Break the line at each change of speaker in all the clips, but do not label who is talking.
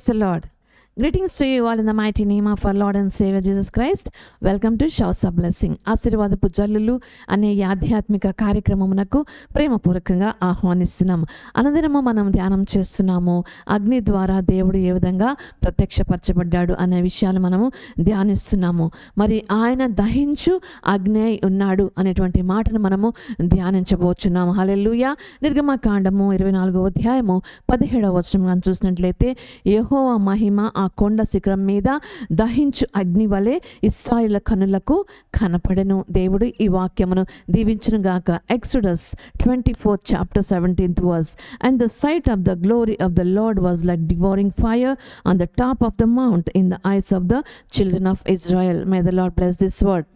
Praise the Lord. Greetings to you all in the mighty name of our lord and saviour Jesus Christ welcome to షౌస్ of blessing ఆశీర్వాదపు జల్లులు అనే ఈ ఆధ్యాత్మిక కార్యక్రమమునకు ప్రేమపూర్వకంగా ఆహ్వానిస్తున్నాము అనుదినము మనం ధ్యానం చేస్తున్నాము. అగ్ని ద్వారా దేవుడు ఏ విధంగా ప్రత్యక్షపరచబడ్డాడు అనే విషయాలు మనము ధ్యానిస్తున్నాము. మరి ఆయన దహించు అగ్ని ఉన్నాడు అనేటువంటి మాటను మనము ధ్యానించబోచున్నాము. హలెల్లుయ. నిర్గమకాండము ఇరవై నాలుగో అధ్యాయము పదిహేడవ వచనం చూసినట్లయితే యహో మహిమ ఆ కొండ శిఖరం మీద దహించు అగ్ని వలె ఇస్రాయిల కనులకు కనపడెను. దేవుడు ఈ వాక్యమును దీవించును గాక. Exodus twenty four chapter seventeenth verse and the sight of the glory of the lord was like devouring fire on the top of the mount in the eyes of the children of Israel may the lord bless this word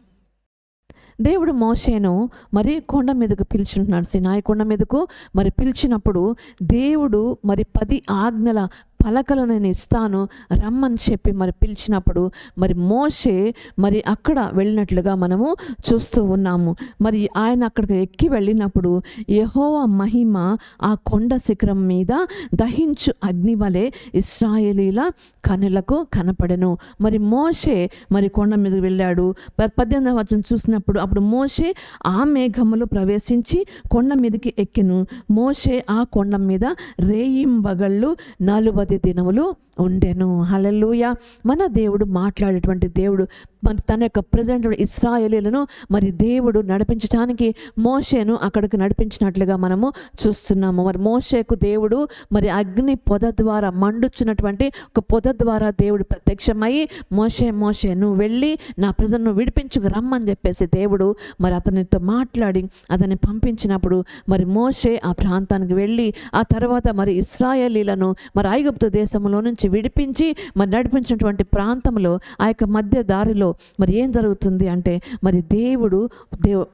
దేవుడు మోషేను మరి కొండ మీదకు పిలుచుంటున్నాడు. సినాయి కొండ మీదకు మరి పిలిచినప్పుడు దేవుడు మరి పది ఆజ్ఞల పలకలు నేను ఇస్తాను రమ్మని చెప్పి మరి పిలిచినప్పుడు మరి మోషే మరి అక్కడ వెళ్ళినట్లుగా మనము చూస్తూ ఉన్నాము. మరి ఆయన అక్కడికి ఎక్కి వెళ్ళినప్పుడు యహోవ మహిమ ఆ కొండ శిఖరం మీద దహించు అగ్ని వలె ఇస్రాయేలీల కనులకు కనపడెను. మరి మోషే మరి కొండ మీద వెళ్ళాడు. ప- పద్దెనిమిదవ వచనం చూసినప్పుడు అప్పుడు మోషే ఆ మేఘములు ప్రవేశించి కొండ మీదకి ఎక్కెను. మోషే ఆ కొండ మీద రేయింబగళ్ళు నలుబది దినములు ఉండెను. హలలుయ మన దేవుడు మాట్లాడేటువంటి దేవుడు మరి తన యొక్క ప్రజెంట్ ఇస్రాయలీలను మరి దేవుడు నడిపించడానికి మోషేను అక్కడికి నడిపించినట్లుగా మనము చూస్తున్నాము. మరి మోషేకు దేవుడు మరి అగ్ని పొద ద్వారా మండుచున్నటువంటి ఒక పొద ద్వారా దేవుడు ప్రత్యక్షమై మోషే మోషే నువ్వు వెళ్ళి నా ప్రజలను విడిపించుకు రమ్మని చెప్పేసి దేవుడు మరి అతనితో మాట్లాడి అతన్ని పంపించినప్పుడు మరి మోషే ఆ ప్రాంతానికి వెళ్ళి ఆ తర్వాత మరి ఇస్రాయేలీలను మరి ఐగుప్తు దేశంలో నుంచి విడిపించి మరి నడిపించినటువంటి ప్రాంతంలో ఆ యొక్క మధ్య దారిలో మరి ఏం జరుగుతుంది అంటే మరి దేవుడు దేవ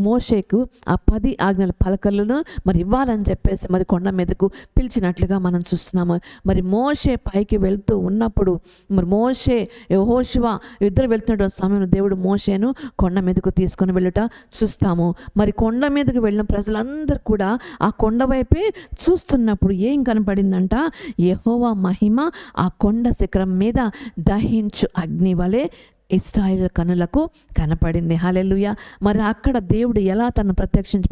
మోషేకు ఆ పది ఆజ్ఞల పలకలను మరి ఇవ్వాలని చెప్పేసి మరి కొండ మీదకు పిలిచినట్లుగా మనం చూస్తున్నాము. మరి మోషే పైకి వెళ్తూ ఉన్నప్పుడు మరి మోషే యహోశివ ఇద్దరు వెళ్తున్నటువంటి సమయంలో దేవుడు మోషేను కొండ మీదకు తీసుకొని వెళ్ళుట చూస్తాము. మరి కొండ మీదకు వెళ్ళిన ప్రజలందరూ కూడా ఆ కొండ వైపే చూస్తున్నప్పుడు ఏం కనపడిందంట? యహోవ మహిమ ఆ కొండ శిఖరం మీద దహించు అగ్ని వలె ఇస్రాయేల్ కనులకు కనపడింది. హాలెలుయ మరి అక్కడ దేవుడు ఎలా తను ప్రత్యక్షించ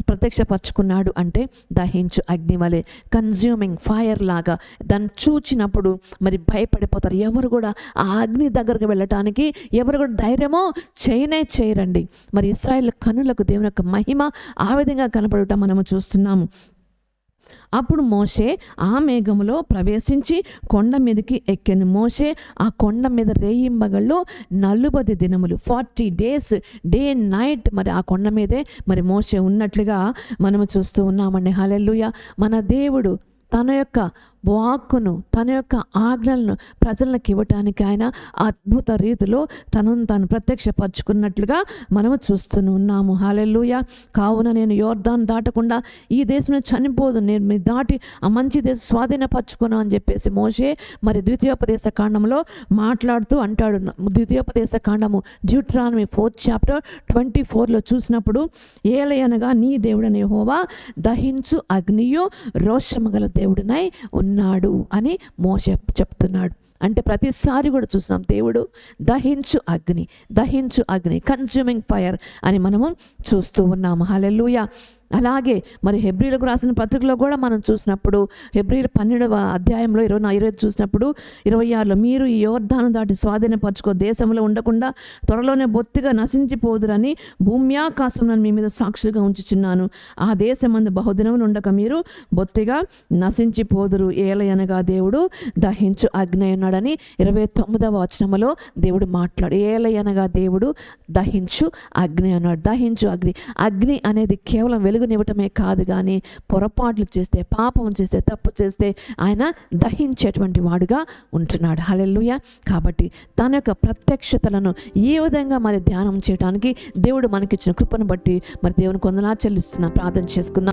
ప్రత్యక్షపరచుకున్నాడు అంటే దహించు అగ్ని వలె కన్జ్యూమింగ్ ఫైర్ లాగా. దాన్ని చూచినప్పుడు మరి భయపడిపోతారు. ఎవరు కూడా ఆ అగ్ని దగ్గరకు వెళ్ళటానికి ఎవరు కూడా ధైర్యమో చేయనే చేయరండి. మరి ఇస్రాయిల్ కనులకు దేవుని యొక్క మహిమ ఆ విధంగా కనపడటం మనము చూస్తున్నాము. అప్పుడు మోషే ఆ మేఘములో ప్రవేశించి కొండ మీదకి ఎక్కిన. మోషే ఆ కొండ మీద రేయింబగళ్ళు నలుబది దినములు ఫార్టీ డేస్ డే నైట్ మరి ఆ కొండ మీదే మరి మోషే ఉన్నట్లుగా మనము చూస్తూ ఉన్నామండి. హాలెల్లుయ. మన దేవుడు తన యొక్క వాక్కును తన యొక్క ఆజ్ఞలను ప్రజలకు ఇవ్వటానికి ఆయన అద్భుత రీతిలో తనను తాను ప్రత్యక్షపరచుకున్నట్లుగా మనము చూస్తూ ఉన్నాము. హాలెల్లుయ. కావున నేను యోర్దాన్ దాటకుండా ఈ దేశంలో చనిపోదు. నేను మీ దాటి ఆ మంచి దేశం స్వాధీనపరచుకున్నాను అని చెప్పేసి మోషే మరి ద్వితీయోపదేశ కాండంలో మాట్లాడుతూ అంటాడు. ద్వితీయోపదేశ కాండము డ్యూట్రానమీ ఫోర్త్ చాప్టర్ ట్వంటీ ఫోర్లో చూసినప్పుడు ఏలయనగా నీ దేవుడని హోవా దహించు అగ్నియు రోషము గల దేవుడినై ఉన్నాడు అని మోస చెప్తున్నాడు. అంటే ప్రతిసారి కూడా చూస్తున్నాం. దేవుడు దహించు అగ్ని దహించు అగ్ని కన్జ్యూమింగ్ ఫైర్ అని మనము చూస్తూ ఉన్నాము హలెలుయ అలాగే మరి హెబ్రిలకు రాసిన పత్రికలో కూడా మనం చూసినప్పుడు హెబ్రిల్ పన్నెండవ అధ్యాయంలో ఇరవై నా- ఇరవై చూసినప్పుడు ఇరవై ఆరులో మీరు ఈ యోర్ధాను దాటి స్వాధీనపరచుకో దేశంలో ఉండకుండా త్వరలోనే బొత్తిగా నశించిపోదురని నన్ను మీ మీద సాక్షులుగా ఉంచుచున్నాను. ఆ దేశం అందు బహుదినములు ఉండక మీరు బొత్తిగా నశించిపోదురు. ఏలయనగా దేవుడు దహించు అగ్ని ఉన్నాడని ఇరవై తొమ్మిదవ వచనములో దేవుడు మాట్లాడు. ఏలయనగా దేవుడు దహించు అగ్ని అన్నాడు. దహించు అగ్ని. అగ్ని అనేది కేవలం వెలుగునివ్వటమే కాదు కానీ పొరపాట్లు చేస్తే పాపం చేస్తే తప్పు చేస్తే ఆయన దహించేటువంటి వాడుగా ఉంటున్నాడు. హలెల్లుయ. కాబట్టి తన యొక్క ప్రత్యక్షతలను ఏ విధంగా మరి ధ్యానం చేయడానికి దేవుడు మనకిచ్చిన కృపను బట్టి మరి దేవుని కొందలా చెల్లిస్తున్నా. ప్రార్థన చేసుకున్నా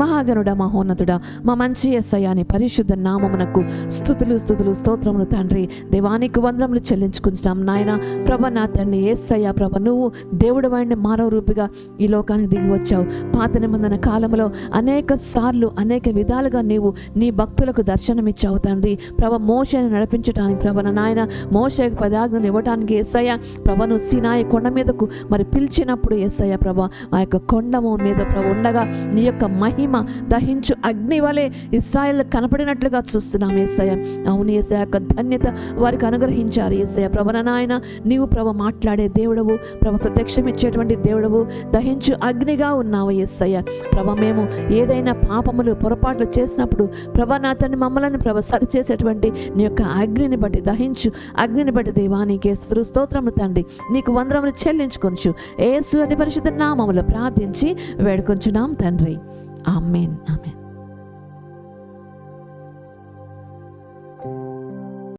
మహాగనుడ మహోన్నతుడ మా మంచి ఎస్సయాని పరిశుద్ధ నామమునకు స్థుతులు స్థుతులు స్తోత్రములు తండ్రి. దేవానికి వందరములు చెల్లించుకుంటున్నాం. నాయన ప్రభ నా తండ్రి ఏసయ్య ప్రభ నువ్వు దేవుడు వాడిని మానవ రూపిగా ఈ లోకానికి దిగి వచ్చావు. పాత నిబంధన కాలంలో అనేక సార్లు అనేక విధాలుగా నీవు నీ భక్తులకు దర్శనమిచ్చావు తండ్రి. ప్రభ మోషని నడిపించడానికి ప్రభ నాయన మోషకు పదార్థను ఇవ్వడానికి ఏసయ్య ప్రభను సినాయ కొండ మీదకు మరి పిలిచినప్పుడు ఏసయ్య ప్రభ ఆ యొక్క కొండము మీద ప్రభ ఉండగా నీ యొక్క మహిమ దహించు అగ్ని వలె ఇస్రాయల్ కనపడినట్లుగా చూస్తున్నాం ఏసయ్య. అవును ఏసయ యొక్క ధన్యత వారికి అనుగ్రహించారు ఏసయ ప్రభన నాయన నీవు ప్రభ మాట్లాడే దేవుడవు ప్రభ ప్రత్యక్షం ఇచ్చేటువంటి దేవుడవు దహించు అగ్నిగా ఉన్నావు ఏసయ్య. ప్రభ మేము ఏదైనా పాపములు పొరపాట్లు చేసినప్పుడు ప్రభ నా తండ్రి మమ్మలను ప్రభ సరిచేసేటువంటి నీ యొక్క అగ్నిని బట్టి దహించు అగ్నిని బట్టి దేవా నీకే స్తు తండ్రి. నీకు వందరములు చెల్లించుకొంచు ఏసు అతి పరిశుద్ధ నామములు ప్రార్థించి వేడుకొంచున్నాం తండ్రి. Amen amen